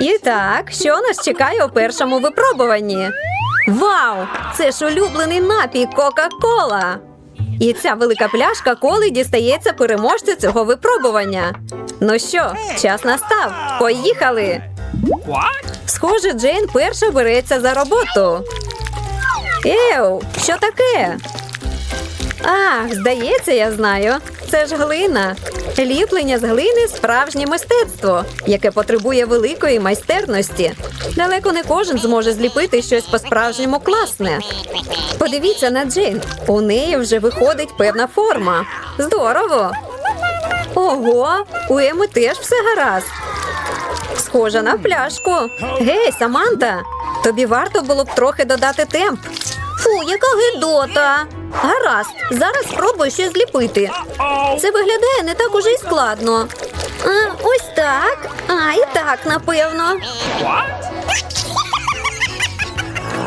І так, що нас чекає у першому випробуванні? Вау! Це ж улюблений напій Кока-Кола! І ця велика пляшка коли дістається переможцю цього випробування. Ну що, час настав. Поїхали! Схоже, Джейн перша береться за роботу. Еу, що таке? А, здається, я знаю. Це ж глина. Ліплення з глини справжнє мистецтво, яке потребує великої майстерності. Далеко не кожен зможе зліпити щось по-справжньому класне. Подивіться на Джейн. У неї вже виходить певна форма. Здорово. Ого, у Еми теж все гаразд. Схожа на пляшку. Гей, Саманта, тобі варто було б трохи додати темп. Фу, яка гидота. Гаразд, зараз спробую щось зліпити. Це виглядає не так уже й складно. А, ось так. А, і так, напевно.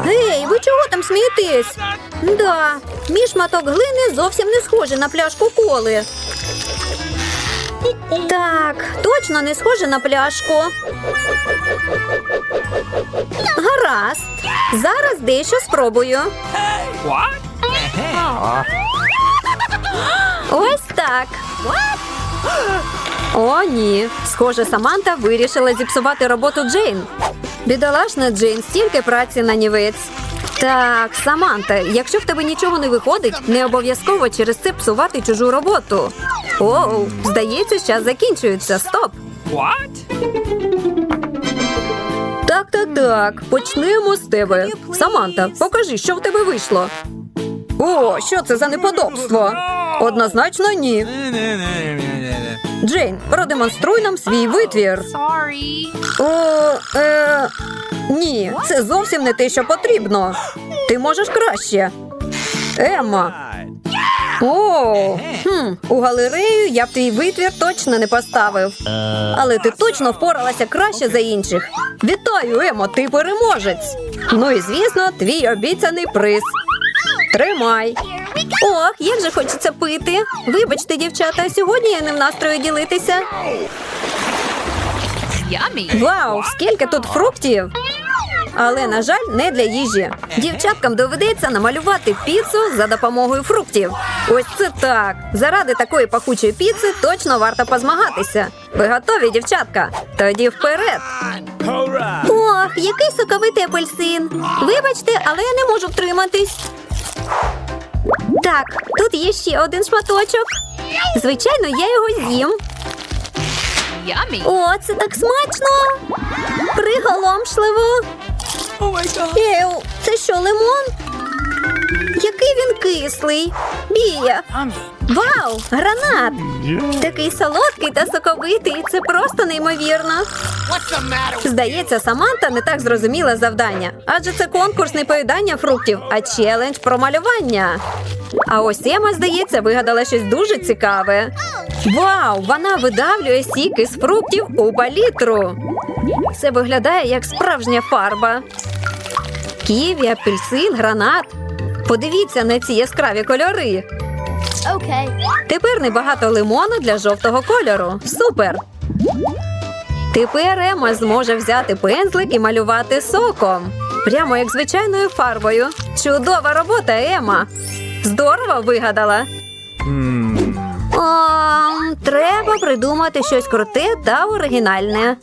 Гей, ви чого там смієтесь? Да, мій шматок глини зовсім не схожий на пляшку коли. Так, точно не схоже на пляшку. Гаразд. Зараз дещо спробую. Ось так. О, ні. Схоже, Саманта вирішила зіпсувати роботу Джейн. Бідолашна Джейн, стільки праці на нівець. Так, Саманта, якщо в тебе нічого не виходить, не обов'язково через це псувати чужу роботу. Оу, здається, час закінчується. Стоп. Так, так, так. Почнемо з тебе. Саманта, покажи, що в тебе вийшло. О, що це за неподобство? Однозначно ні. Джейн, продемонструй нам свій витвір. Sorry. О, е, ні, це зовсім не те, що потрібно. Ти можеш краще. Емма. О, хм, у галерею я б твій витвір точно не поставив. Але ти точно впоралася краще за інших. Вітаю, Емо, ти переможець. Ну і звісно, твій обіцяний приз. Тримай. Ох, як же хочеться пити. Вибачте, дівчата, сьогодні я не в настрої ділитися. Вау, скільки тут фруктів! Але, на жаль, не для їжі. Дівчаткам доведеться намалювати піцу за допомогою фруктів. Ось це так. Заради такої пахучої піци точно варто позмагатися. Ви готові, дівчатка? Тоді вперед. Ох, який соковитий апельсин. Вибачте, але я не можу втриматись. Так, тут є ще один шматочок. Звичайно, я його з'їм. О, це так смачно! Приголомшливо. Еу, це що, лимон? Який він кислий. Бія. Вау, гранат! Такий солодкий та соковитий. Це просто неймовірно. Здається, Саманта не так зрозуміла завдання, адже це конкурс не поїдання фруктів, а челендж про малювання. А ось Ема, здається, вигадала щось дуже цікаве. Вау! Вона видавлює сік із фруктів у палітру. Це виглядає як справжня фарба. Ківі, апельсин, гранат. Подивіться на ці яскраві кольори. Okay. Тепер небагато лимону для жовтого кольору. Супер! Тепер Ема зможе взяти пензлик і малювати соком. Прямо як звичайною фарбою. Чудова робота, Ема! Здорово вигадала. О, треба придумати щось круте та оригінальне.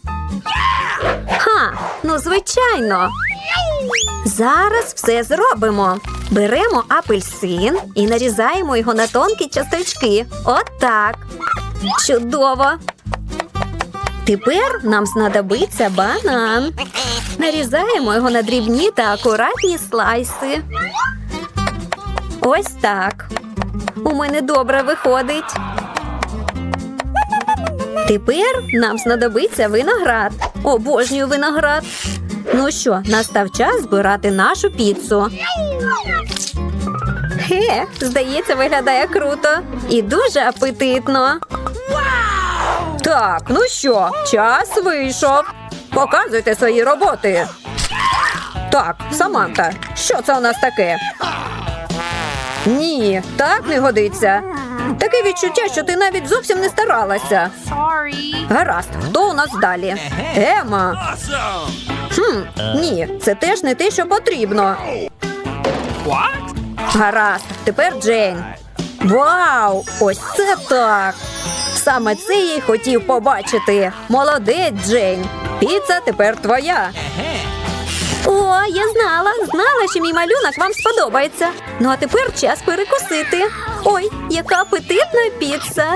Ха, ну звичайно. Зараз все зробимо. Беремо апельсин і нарізаємо його на тонкі часточки. От. Чудово. Тепер нам знадобиться банан. Нарізаємо його на дрібні та акуратні слайси. Ось так. У мене добре виходить. Тепер нам знадобиться виноград. Обожнюю виноград. Ну що, настав час збирати нашу піцу. Хе, здається, виглядає круто і дуже апетитно. Так, ну що, час вийшов. Показуйте свої роботи. Так, Саманта, що це у нас таке? Ні, так не годиться. Таке відчуття, що ти навіть зовсім не старалася. Гаразд, хто у нас далі? Ема. Хм, ні, це теж не те, що потрібно. Гаразд, тепер Джейн. Вау! Ось це так! Саме це я й хотів побачити. Молодець, Джейн. Піца тепер твоя. О, я знала, знала, що мій малюнок вам сподобається. Ну а тепер час перекусити. Ой, яка апетитна піца.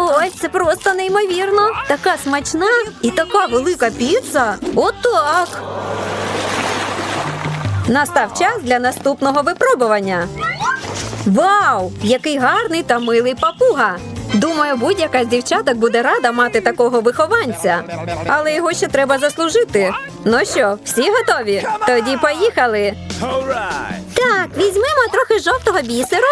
Ой, це просто неймовірно. Така смачна і така велика піца. Отак. Настав час для наступного випробування. Вау! Який гарний та милий папуга! Думаю, будь-яка з дівчаток буде рада мати такого вихованця. Але його ще треба заслужити. Ну що, всі готові? Тоді поїхали. Так, візьмемо трохи жовтого бісеру.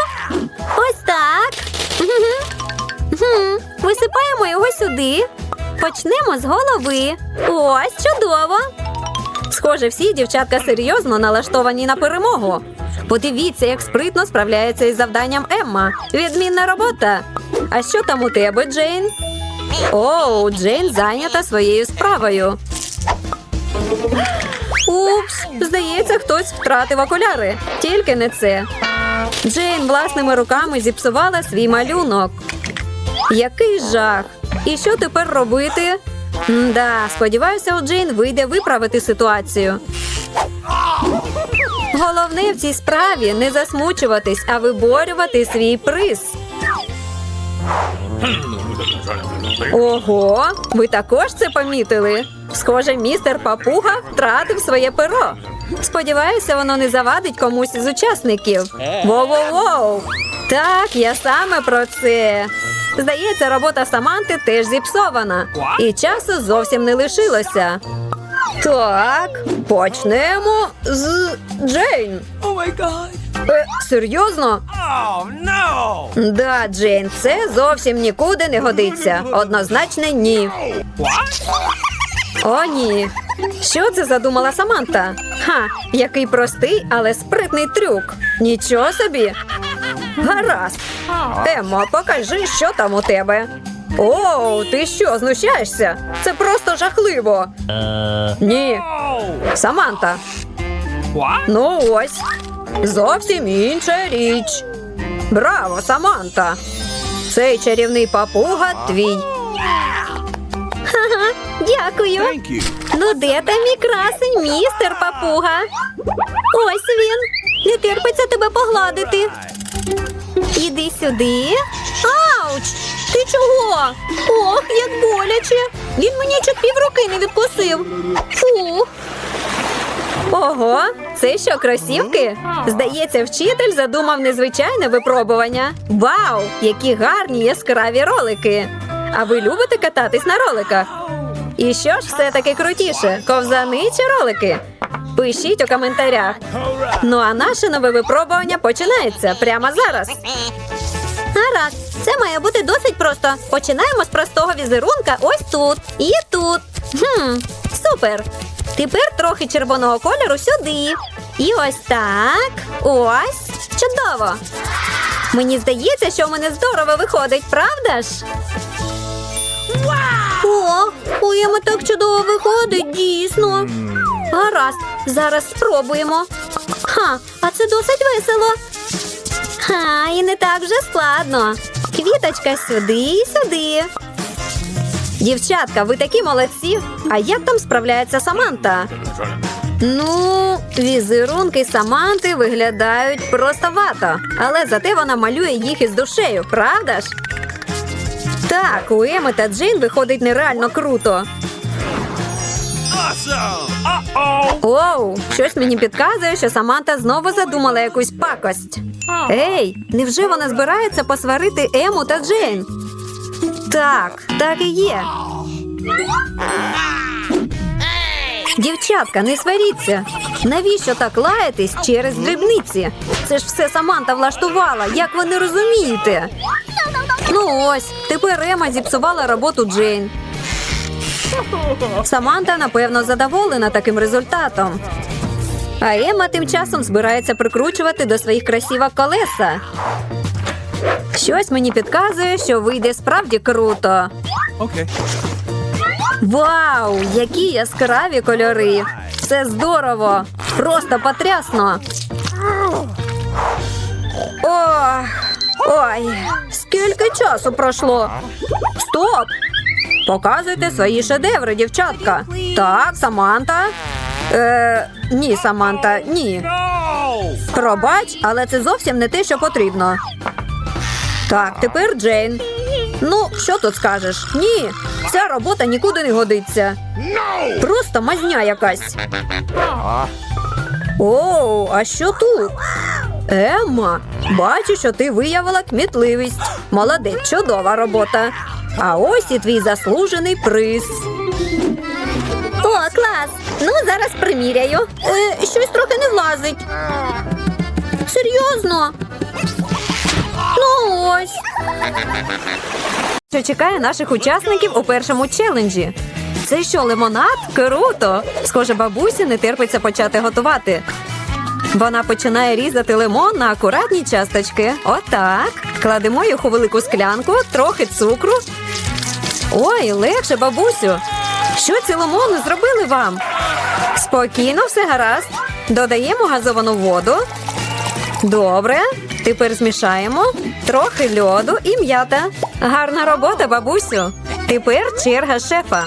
Висипаємо його сюди. Почнемо з голови. Ось чудово. Схоже, всі дівчатка серйозно налаштовані на перемогу. Подивіться, як спритно справляється із завданням Емма. Відмінна робота. А що там у тебе, Джейн? Оу, Джейн зайнята своєю справою. Упс, здається, хтось втратив окуляри. Тільки не це. Джейн власними руками зіпсувала свій малюнок. Який жах! І що тепер робити? Да, сподіваюся, у Джейн вийде виправити ситуацію. Головне в цій справі не засмучуватись, а виборювати свій приз. Ого, ви також це помітили? Схоже, містер Папуга втратив своє перо. Сподіваюся, воно не завадить комусь із учасників. Воу-воу-воу! Так, я саме про це. Здається, робота Саманти теж зіпсована, і часу зовсім не лишилося. Так, почнемо з Джейн. Oh my god! Е, серйозно? Oh no! Да, Джейн, це зовсім нікуди не годиться. Однозначне ні. What? О, ні. Що це задумала Саманта? Ха, який простий, але спритний трюк. Нічого собі. Гаразд. Емо, покажи, що там у тебе. О, ти що, знущаєшся? Це просто жахливо. Ні. Саманта. Ну ось. Зовсім інша річ. Браво, Саманта! Цей чарівний папуга твій. Ха-ха, дякую. Ну, де там мій красень, містер папуга? Ось він. Не терпиться тебе погладити. Іди сюди. Ауч! Ти чого? Ох, як боляче. Він мені чуть півруки не відкусив. Фух. Ого, це що, кросівки? Здається, вчитель задумав незвичайне випробування. Вау, які гарні яскраві ролики! А ви любите кататись на роликах? І що ж все таки крутіше? Ковзани чи ролики? Пишіть у коментарях. Ну а наше нове випробування починається прямо зараз. Гаразд, це має бути досить просто. Починаємо з простого візерунка ось тут і тут. Хм, супер. Тепер трохи червоного кольору сюди. І ось так. Ось. Чудово. Мені здається, що в мене здорово виходить, правда ж? О, у Еми так чудово виходить, дійсно. Гаразд, зараз спробуємо. Ха, а це досить весело. Ха, і не так вже складно. Квіточка сюди і сюди. Дівчатка, ви такі молодці. А як там справляється Саманта? Ну, візерунки Саманти виглядають простовато, але зате вона малює їх із душею, правда ж? Так, у Еми та Джейн виходить нереально круто. Оу, щось мені підказує, що Саманта знову задумала якусь пакость. Ей, невже вона збирається посварити Ему та Джейн? Так, так і є. Дівчатка, не сваріться. Навіщо так лаятись через дрібниці? Це ж все Саманта влаштувала, як ви не розумієте? Ну ось, тепер Ема зіпсувала роботу Джейн. Саманта, напевно, задоволена таким результатом. А Ема тим часом збирається прикручувати до своїх красівок колеса. Щось мені підказує, що вийде справді круто. Okay. Вау, які яскраві кольори! Це здорово! Просто потрясно! Ох, ой, скільки часу пройшло? Стоп! Показуйте свої шедеври, дівчатка. Так, Саманта. Е, ні, Саманта, ні. Пробач, але це зовсім не те, що потрібно. Так, тепер Джейн. Ну, що тут скажеш? Ні, ця робота нікуди не годиться. Просто мазня якась. Оу, а що тут? Емма, бачу, що ти виявила кмітливість. Молодець, чудова робота. А ось і твій заслужений приз. О, клас! Ну, зараз приміряю. Е, щось трохи не влазить. Серйозно? Ну ось. Що чекає наших учасників у першому челенджі? Це що, лимонад? Круто! Схоже, бабусі не терпиться почати готувати. Вона починає різати лимон на акуратні часточки. Отак. Кладемо їх у велику склянку, трохи цукру. Ой, легше, бабусю. Що ці лимони зробили вам? Спокійно, все гаразд. Додаємо газовану воду. Добре. Тепер змішаємо трохи льоду і м'ята. Гарна робота, бабусю. Тепер черга шефа.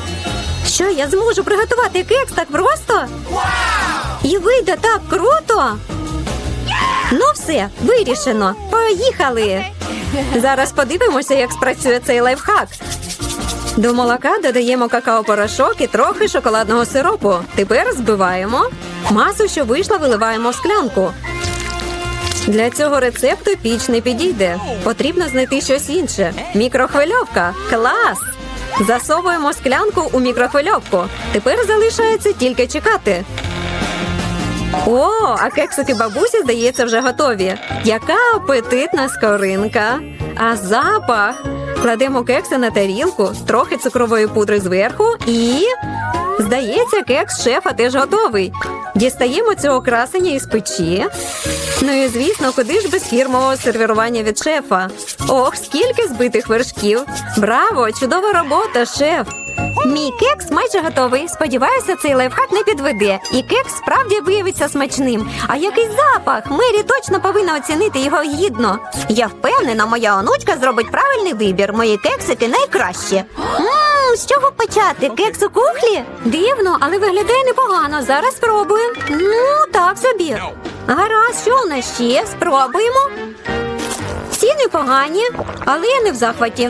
Що я зможу приготувати кекс так просто? І вийде так круто. Ну, все, вирішено. Поїхали. Зараз подивимося, як спрацює цей лайфхак. До молока додаємо какао-порошок і трохи шоколадного сиропу. Тепер збиваємо. Масу, що вийшла, виливаємо в склянку. Для цього рецепту піч не підійде. Потрібно знайти щось інше. Мікрохвильовка. Клас! Засовуємо склянку у мікрохвильовку. Тепер залишається тільки чекати. О, а кексики бабусі, здається, вже готові. Яка апетитна скоринка. А запах. Кладемо кекси на тарілку, трохи цукрової пудри зверху і. Здається, кекс шефа теж готовий. Дістаємо цього красення із печі. Ну і звісно, куди ж без фірмового сервірування від шефа? Ох, скільки збитих вершків! Браво! Чудова робота, шеф! Мій кекс майже готовий. Сподіваюся, цей лайфхак не підведе. І кекс справді виявиться смачним. А який запах! Мері точно повинна оцінити його гідно. Я впевнена, моя онучка зробить правильний вибір. Мої кексики найкраще. Мм, з чого почати? Кекс у кухлі? Дивно, але виглядає непогано. Зараз спробуємо. Ну, так собі. Гаразд, що у нас ще? Спробуємо. Всі непогані, але я не в захваті.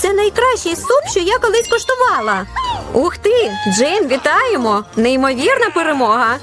Це найкращий суп, що я колись куштувала. Ух ти, Джейн, вітаємо! Неймовірна перемога.